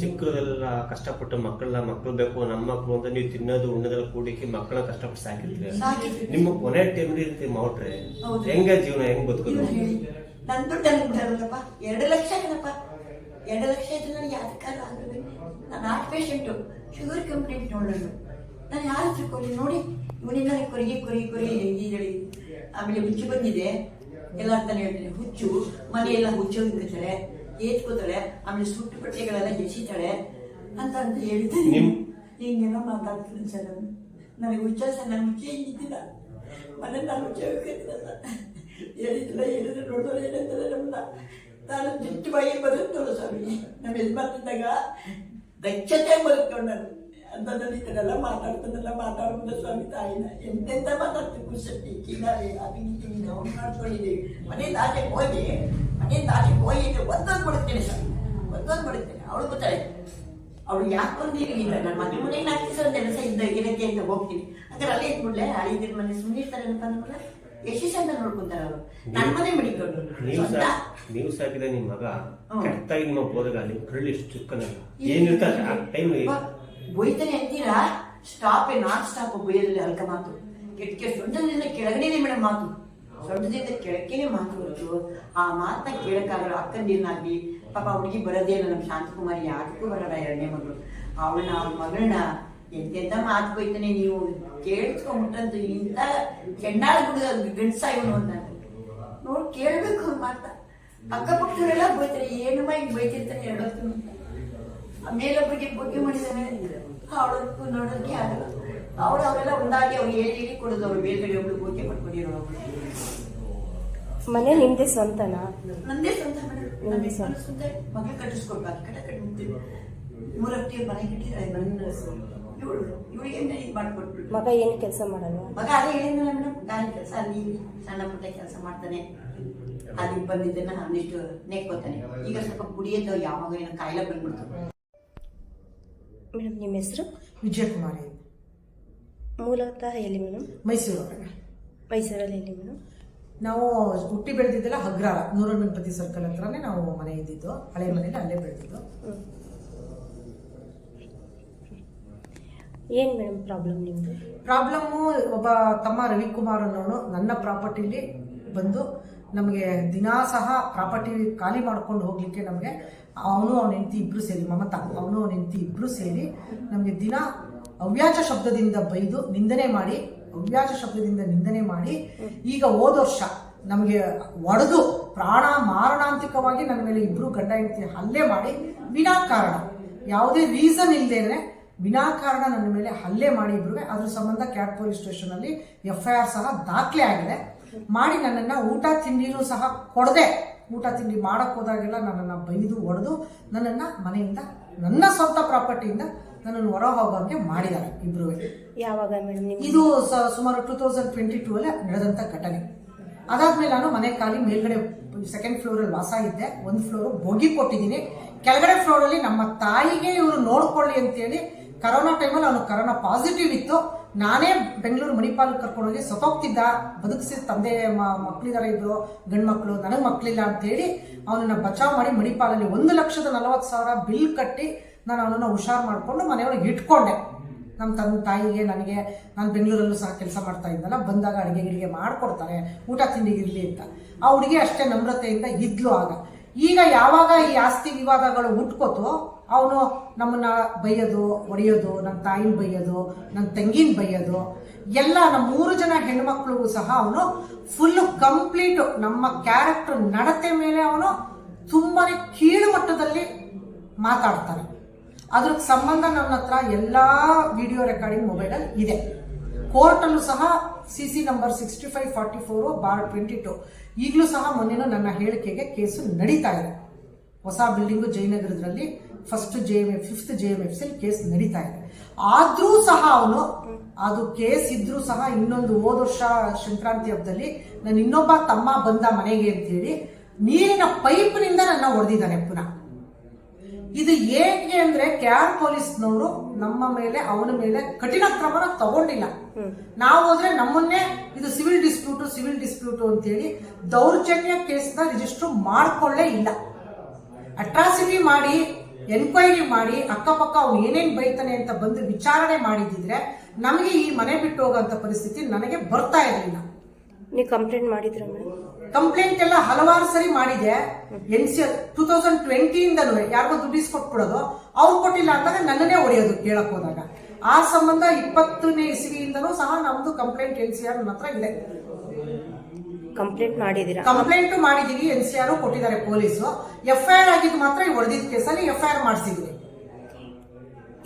ಚಿಕ್ಕದೆಲ್ಲ ಕಷ್ಟಪಟ್ಟು ಮಕ್ಕಳ ಮಕ್ಕಳು ಬೇಕು ನಮ್ಮ ಮಕ್ಕಳು ಅಂತ ನೀವು ತಿನ್ನೋದು ಉಣ್ಣೋದೆಲ್ಲ ಕೂಡಿಕ್ಕೆ ಮಕ್ಕಳ ಕಷ್ಟಪಟ್ಟು ಸಾಕಿರ್ತೀರಿ? ಸಾಕಿದ್ವಿ. ನಿಮ್ಮ ಕೊನೆ ಟೈಮ್ ಇರ್ತೀವಿ ಮಾಡ್ರೆ ಹೌದು. ಹೆಂಗ ಜೀವನ ಹೆಂಗ್ ಬದುಕೋದು? ನನ್ನ ದುಡ್ಡು ಎರಡು ಲಕ್ಷ ಕಣಪ್ಪ. ಎರಡು ಲಕ್ಷ ಇದ್ರೆ ನನಗೆ ಯಾವ್ದಕ್ಕಾರ ಆಗಲಿ ನಾನು ಹಾರ್ಟ್ ಪೇಷಂಟು ಶುಗರ್ ಕಂಪ್ಲೇಂಟ್ ನೋಡೋಣ ನಾನು ಯಾರು ತಿಳ್ಕೊಳ್ಳಿ ನೋಡಿ ಇವನಿಂದ ನನಗೆ ಕೊರಿಗೆ ಕೊರಿ ಕೊರಿ ಹೇಳಿ ಆಮೇಲೆ ಹುಚ್ಚು ಬಂದಿದೆ. ಎಲ್ಲ ಅಂತಾನೆ ಹೇಳ್ತೀನಿ. ಹುಚ್ಚು ಮನೆಯೆಲ್ಲ ಹುಚ್ಚು ಇಡ್ತಾಳೆ ಏತ್ಕೋತಾಳೆ ಆಮೇಲೆ ಸುಟ್ಟು ಬಟ್ಟೆಗಳೆಲ್ಲ ಎಸಿತಾಳೆ ಅಂತ ಅಂತ ಹೇಳ್ತೀನಿ. ಹಿಂಗೆಲ್ಲ ಮಾತಾಡ್ತೀನಿ ಸರ್ ನಾನು ನನಗೆ ಹುಚ್ಚ ಸರ್ ನಾನು ಹುಚ್ಚೆ ಹಿಂಗಿದ್ದಿಲ್ಲ ಮನೆ ನಾನು ಹುಚ್ಚ ಹೇಳಿದ್ದಿಲ್ಲ ಹೇಳಿದ್ರೆ ನೋಡಿದ್ರೆ ಏನಂತಾರೆ ನಮ್ಮನ್ನ. ನಾನು ಜಿಟ್ಟು ಬಾಯಿ ಬದುಕ್ತೋಳು ನಮ್ಮ ದಕ್ಷತೆ ಬದುಕ್ತೋಳು ನಾನು ಅಂಥದ್ರಲ್ಲಿ ಎಲ್ಲ ಮಾತಾಡ್ತಾನೆಲ್ಲ ಮಾತಾಡ್ಬೋದು ಸ್ವಾಮಿ ತಾಯಿನ. ಎಂತೆಂತ ಮಾತಾಡ್ತೀವಿ ಕುಸಟ್ಟಿ ಕಿನಾರಿ ಅದು ಇದು ಅವ್ನು ಮಾಡ್ಕೊಂಡಿದ್ದೀವಿ ಮನೆಯಿಂದ ಆಚೆ ಹೋಗಿ ಮನೆಯಿಂದ ಆಚೆ ಹೋಗಿ ಒಂದೊಂದು ಬಿಡುತ್ತೇನೆ ಸ್ವಾಮಿ. ಒಂದೊಂದು ಬಿಡುತ್ತೇನೆ ಅವಳು ಗೊತ್ತಾಳೆ ಅವಳು ಯಾಕೆ ಬಂದಿರಲಿಲ್ಲ ನನ್ನ ಮನೆ ಮನೆಗೆ ನಾಲ್ಕು ಕೆಲಸ ಇದ್ದ ಗಿರಕ್ಕೆ ಅಂತ ಹೋಗ್ತೀನಿ. ಅಂದ್ರೆ ಅಲ್ಲೇ ಇದ್ಬಿಡ್ಲೆ ಐದಿನ ಮನೆ ಸುಮ್ಮನೆ ಇರ್ತಾರೆ ಅಂತ ಎಷ್ಟು ಚಂದ ನೋಡ್ಕೊಂತಾರೆ ಅವರು. ನನ್ನ ಮನೆ ಮಡಿಕೊಂಡು ನೀವು ಸಾಕಿದ ನಿಮ್ಮ ಮಗ ಕರೆಕ್ಟಾಗಿ ನಿಮ್ಮ ಬೋಧಗಾಲಿ ಕರಳಿ ಎಷ್ಟು ಚುಕ್ಕನಲ್ಲ. ಏನಿರ್ತಾರೆ ಆ ಟೈಮ್ ಬೈತಾನೆ ಅಂತೀರಾ? ಸ್ಟಾಪ್ ನಾನ್ ಸ್ಟಾಪ್ ಬೊಯ್ಯದಲ್ಲಿ ಅಲ್ಕ ಮಾತು. ಕೆಟ್ಟ ಸೊಂಟದಿಂದ ಕೆಳಗಡೆನೆ ಮೇಡಮ್ ಮಾತು. ಸೊಂಟದಿಂದ ಕೆಳಕ್ಕೇನೆ ಮಾತು ಹೊರತು ಆ ಮಾತನ್ನ ಕೇಳಕ್ಕಾಗಲ್ಲ. ಅಕ್ಕಂದಿರ್ನಾಗ್ಲಿ ಪಾಪ ಹುಡುಗಿ ಬರೋದೇ ಇಲ್ಲ. ನಮ್ಮ ಶಾಂತಕುಮಾರಿ ಯಾಕೂ ಬರಲ್ಲ. ಎರಡನೇ ಮಗಳು. ಅವಳನ್ನ ಅವಳ ಮಗಳನ್ನ ಎಂತೆಂತ ಮಾತು ಬೈತಾನೆ ನೀವು? ಕೇಳಿಸ್ಕೊಂಡ್ಬಿಟ್ಟಂತ ಇಂಥ ಕೆಂಡಾಳ ಹುಡುಗ ಗಂಡಸ ಇವನು ಅಂತ. ನೋಡಿ ಕೇಳ್ಬೇಕು ಅವ್ನ ಮಾತ. ಅಕ್ಕಪಕ್ಕದವರೆಲ್ಲ ಬೈತಾರೆ. ಏನಮ್ಮ ಹಿಂಗ್ ಬೈತಿರ್ತಾನೆ ಎರಡೊತ್ತು ಅಂತ. ಮೇಲೊಬ್ಬರಿಗೆ ಬಗ್ಗೆ ಮಾಡಿದಾನೆ. ಅವಳಕ್ಕೂ ನೋಡೋದಕ್ಕೆ ಆಗಲ್ಲ. ಅವಳು ಅವರೆಲ್ಲ ಒಂದಾಗಿ ಅವ್ರು ಹೇಳಿ ಹೇಳಿ ಕೊಡೋದು. ಅವ್ರು ಮೇಲ್ಗಡೆ ಒಬ್ಳು ಬೋಕೆ ಮಾಡ್ಕೊಂಡಿರೋ ಮನೆ ನಿಮ್ದೆ ಸ್ವಂತನಾ? ನಂದೇ ಸ್ವಂತ ಮನೆ. ಸ್ವಂತ. ಮಗಳು ಕಟ್ಟಿಸ್ಕೊಡ್ಬಾರ್ದು ಕಟ್ಟ ಕಟ್ಬಿಡ್ತೀವಿ ಹತ್ತಿ ಮನೆ ಕಟ್ಟಿದ್ರೆ ಬಂದ ಇವಳು ಇವಳಿಗೆ ಇದು ಮಾಡ್ಕೊಟ್ಬಿಟ್ಟು ಮಗ ಏನು ಕೆಲಸ ಮಾಡಲ್ಲ. ಮಗ ಅದೇ ಹೇಳಿದ್ನಲ್ಲ ಮೇಡಮ್ ಗಾಳಿ ಕೆಲಸ ಅಲ್ಲಿ ಇಲ್ಲಿ ಸಣ್ಣ ಪುಟ್ಟ ಕೆಲಸ ಮಾಡ್ತಾನೆ. ಅದಕ್ಕೆ ಬಂದಿದ್ದನ್ನ ಅವನಿಷ್ಟು ನೆಕ್ಕೋತಾನೆ. ಈಗ ಸ್ವಲ್ಪ ಕುಡಿಯೋದು ಯಾವಾಗ ಏನೋ ಕಾಯಿಲೆ ಬಂದ್ಬಿಡ್ತು. ಮೇಡಮ್ ನಿಮ್ಮ ಹೆಸರು? ವಿಜಯಕುಮಾರಿ ಮೂಲತಃ ಎಲ್ಲಿ ಮೇಡಮ್? ಮೈಸೂರು ಮೈಸೂರಲ್ಲಿ ಎಲ್ಲಿ ಮೇಡಮ್? ನಾವು ಹುಟ್ಟಿ ಬೆಳೆದಿದ್ದೆಲ್ಲ ಹಗ್ರಾಳ ನೂರ ಗಣಪತಿ ಸರ್ಕಲ್ ಹತ್ರನೇ ನಾವು ಮನೆ ಇದ್ದಿದ್ದು. ಹಳೆ ಮನೇಲಿ ಅಲ್ಲೇ ಬೆಳೆದಿದ್ದು. ಏನು ಮೇಡಮ್ ಪ್ರಾಬ್ಲಮ್ ನಿಮ್ಮದು ಪ್ರಾಬ್ಲಮ್ಮು ಒಬ್ಬ ತಮ್ಮ ರವಿಕುಮಾರ್ ಅನ್ನೋನು ನನ್ನ ಪ್ರಾಪರ್ಟಿಲಿ ಬಂದು ನಮಗೆ ದಿನಾ ಸಹ ಪ್ರಾಪರ್ಟಿ ಖಾಲಿ ಮಾಡ್ಕೊಂಡು ಹೋಗ್ಲಿಕ್ಕೆ ನಮಗೆ ಅವನು, ಅವನ ಹೆಂಡತಿ ಇಬ್ರು ಸೇರಿ, ಮಮತಾ, ಅವನು, ಅವನ ಹೆಂಡತಿ ಇಬ್ರು ಸೇರಿ ನಮಗೆ ದಿನ ಅವ್ಯಾಜ ಶಬ್ದದಿಂದ ಬೈದು ನಿಂದನೆ ಮಾಡಿ, ಅವ್ಯಾಜ ಶಬ್ದದಿಂದ ನಿಂದನೆ ಮಾಡಿ ಈಗ ಹೋದ ವರ್ಷ ನಮಗೆ ಒಡೆದು ಪ್ರಾಣ ಮಾರಣಾಂತಿಕವಾಗಿ ನನ್ನ ಮೇಲೆ ಇಬ್ರು ಗಂಡ ಹೆಂಡತಿ ಹಲ್ಲೆ ಮಾಡಿ ವಿನಾಕಾರಣ. ಯಾವುದೇ ರೀಸನ್ ಇಲ್ಲದೇನೆ ವಿನಾಕಾರಣ ನನ್ನ ಮೇಲೆ ಹಲ್ಲೆ ಮಾಡಿ ಇಬ್ರು ಅದ್ರ ಸಂಬಂಧ ಕ್ಯಾಟ್ ಪೊಲೀಸ್ ಸ್ಟೇಷನ್ ಅಲ್ಲಿ ಎಫ್ ಐ ಆರ್ ಸಹ ದಾಖಲೆ ಆಗಿದೆ. ಮಾಡಿ ನನ್ನನ್ನ ಊಟ ತಿಂಡಿನೂ ಸಹ ಕೊಡದೆ. ಊಟ ತಿಂಡಿ ಮಾಡಕ್ ಹೋದಾಗೆಲ್ಲ ನನ್ನನ್ನ ಬೈದು ಹೊಡೆದು ನನ್ನನ್ನ ಮನೆಯಿಂದ ನನ್ನ ಸ್ವಂತ ಪ್ರಾಪರ್ಟಿಯಿಂದ ನನ್ನನ್ನು ಹೊರ ಹೋಗೋಂಗೆ ಮಾಡಿದ್ದಾರೆ ಇಬ್ರು ಯಾವಾಗ ಮೇಡಮ್ ಇದು ಸುಮಾರು ಟೂ ತೌಸಂಡ್ ಟ್ವೆಂಟಿ ಟೂ ಅಲ್ಲಿ ನಡೆದಂತ ಘಟನೆ. ಅದಾದ್ಮೇಲೆ ನಾನು ಮನೆ ಖಾಲಿ ಮೇಲ್ಗಡೆ ಸೆಕೆಂಡ್ ಫ್ಲೋರ್ ಅಲ್ಲಿ ವಾಸ ಇದ್ದೆ. ಒಂದು ಫ್ಲೋರ್ ಬೋಗಿ ಕೊಟ್ಟಿದ್ದೀನಿ. ಕೆಳಗಡೆ ಫ್ಲೋರ್ ಅಲ್ಲಿ ನಮ್ಮ ತಾಯಿಗೆ ಇವರು ನೋಡ್ಕೊಳ್ಳಿ ಅಂತೇಳಿ ಕರೋನಾ ಟೈಮಲ್ಲಿ ಅವನು ಕರೋನಾ ಪಾಸಿಟಿವ್ ಇತ್ತು. ನಾನೇ ಬೆಂಗಳೂರು ಮಣಿಪಾಲ್ ಕರ್ಕೊಂಡೋಗಿ ಸತೋಗ್ತಿದ್ದ ಬದುಕಿಸಿ ತಂದೆ, ಮ- ಮಕ್ಳಿದಾರೆ ಇಬ್ರು ಗಂಡು ಮಕ್ಕಳು ನನಗೆ ಮಕ್ಕಳಿಲ್ಲ ಅಂತೇಳಿ ಅವನನ್ನ ಬಚಾವ್ ಮಾಡಿ ಮಣಿಪಾಲಲ್ಲಿ ಒಂದು ಲಕ್ಷದ ನಲವತ್ತು ಸಾವಿರ ಬಿಲ್ ಕಟ್ಟಿ ನಾನು ಅವನನ್ನು ಹುಷಾರು ಮಾಡಿಕೊಂಡು ಮನೆಯೊಳಗೆ ಇಟ್ಕೊಂಡೆ. ನಮ್ಮ ತಂದೆ ತಾಯಿಗೆ, ನನಗೆ, ನಾನು ಬೆಂಗಳೂರಲ್ಲೂ ಸಹ ಕೆಲಸ ಮಾಡ್ತಾ ಇದ್ದಲ್ಲ, ಬಂದಾಗ ಅಡುಗೆ ಗಿಡಿಗೆ ಮಾಡಿಕೊಡ್ತಾರೆ. ಊಟ ತಿಂಡಿ ಇರಲಿ ಅಂತ. ಆ ಹುಡುಗಿ ಅಷ್ಟೇ ನಮ್ರತೆಯಿಂದ ಇದ್ಲು ಆಗ. ಈಗ ಯಾವಾಗ ಈ ಆಸ್ತಿ ವಿವಾದಗಳು ಹುಟ್ಕೋತೋ ಅವನು ನಮ್ಮನ್ನ ಬೈಯೋದು, ಹೊಡೆಯೋದು ನನ್ನ ತಾಯಿನ ಬೈಯೋದು ನನ್ನ ತಂಗಿನ ಬೈಯೋದು. ಎಲ್ಲ ನಮ್ಮ ಮೂರು ಜನ ಹೆಣ್ಮಕ್ಳಿಗೂ ಸಹ ಅವನು ಫುಲ್ ಕಂಪ್ಲೀಟ್ ನಮ್ಮ ಕ್ಯಾರೆಕ್ಟರ್ ನಡತೆ ಮೇಲೆ ಅವನು ತುಂಬಾನೇ ಕೀಳು ಮಟ್ಟದಲ್ಲಿ ಮಾತಾಡ್ತಾನೆ. ಅದ್ರ ಸಂಬಂಧ ನನ್ನ ಹತ್ರ ಎಲ್ಲಾ ವಿಡಿಯೋ ರೆಕಾರ್ಡಿಂಗ್ ಮೊಬೈಲಲ್ಲಿ ಇದೆ. ಕೋರ್ಟಲ್ಲೂ ಸಹ C C number sixty five forty four bar twenty two ಈಗಲೂ ಸಹ ಮೊನ್ನೆನೂ ನನ್ನ ಹೇಳಿಕೆಗೆ ಕೇಸು ನಡೀತಾ ಇದೆ. ಹೊಸ building ಜಯನಗರದಲ್ಲಿ first J M F fifth J M F case ನಡೀತಾ ಇದೆ. ಆದ್ರೂ ಸಹ ಅವನು ಅದು ಕೇಸ್ ಇದ್ರೂ ಸಹ ಇನ್ನೊಂದು ಹೋದ ವರ್ಷ ಸಂಕ್ರಾಂತಿ ಹಬ್ಬದಲ್ಲಿ ನನ್ನ ಇನ್ನೊಬ್ಬ ತಮ್ಮ ಬಂದ ಮನೆಗೆ ಅಂತ ಹೇಳಿ ನೀರಿನ ಪೈಪ್ನಿಂದ ನನ್ನ ಹೊಡೆದಿದ್ದಾನೆ ಪುನಃ. ಇದು ಹೇಗೆ ಅಂದ್ರೆ ಕ್ಯಾರ್ ಪೊಲೀಸ್ನವರು ನಮ್ಮ ಮೇಲೆ ಅವನ ಮೇಲೆ ಕಠಿಣ ಕ್ರಮನ ತಗೊಂಡಿಲ್ಲ. ನಾವು ಹೋದ್ರೆ ನಮ್ಮನ್ನೇ ಇದು ಸಿವಿಲ್ ಡಿಸ್ಪ್ಯೂಟ್ ಸಿವಿಲ್ ಡಿಸ್ಪ್ಯೂಟ್ ಅಂತೇಳಿ ದೌರ್ಜನ್ಯ ಕೇಸ್ನ ರಿಜಿಸ್ಟರ್ ಮಾಡ್ಕೊಳ್ಳೇ ಇಲ್ಲ. ಅಟ್ರಾಸಿಟಿ ಮಾಡಿ ಎನ್ಕ್ವೈರಿ ಮಾಡಿ ಅಕ್ಕಪಕ್ಕ ಅವ್ನು ಏನೇನ್ ಬೈತಾನೆ ಅಂತ ಬಂದು ವಿಚಾರಣೆ ಮಾಡಿದಿದ್ರೆ ನಮಗೆ ಈ ಮನೆ ಬಿಟ್ಟು ಹೋಗೋಂಥ ಪರಿಸ್ಥಿತಿ ನನಗೆ ಬರ್ತಾ ಇರಲಿಲ್ಲ. ನೀವು ಕಂಪ್ಲೇಂಟ್ ಮಾಡಿದ್ರ ಕಂಪ್ಲೇಂಟ್ ಎಲ್ಲ ಹಲವಾರು ಸರಿ ಮಾಡಿದೆ. ಎನ್ ಸಿ ಟೂ ತೌಸಂಡ್ ಟ್ವೆಂಟಿಯಿಂದಲೂ ಯಾರಿಗೋ ದುಡ್ಡು ಕೊಟ್ಬಿಡೋದು ಅವ್ರು ಕೊಟ್ಟಿಲ್ಲ ಅಂದಾಗ ನನ್ನನ್ನೇ ಹೊಡೆಯೋದು ಕೇಳಕ್ ಹೋದಾಗ. ಆ ಸಂಬಂಧ ಇಪ್ಪತ್ತನೇ ಇಸವಿಯಿಂದಲೂ ಸಹ ನಮ್ದು ಕಂಪ್ಲೇಂಟ್ ಎನ್ ಸಿ ಆರ್ ನನ್ನ ಹತ್ರ ಇದೆ. ಕಂಪ್ಲೇಂಟ್ ಮಾಡಿದೀರಾ ಕಂಪ್ಲೇಂಟ್ ಮಾಡಿದೀವಿ ಎನ್ ಸಿ ಆರ್ ಕೊಟ್ಟಿದ್ದಾರೆ ಪೊಲೀಸು. ಎಫ್ ಐ ಆರ್ ಆಗಿದ್ದು ಮಾತ್ರ ಈ ಹೊಡೆದಿದ್ದ ಕೇಸಲ್ಲಿ ಎಫ್ ಐ ಆರ್ ಮಾಡಿಸಿದ್ವಿ.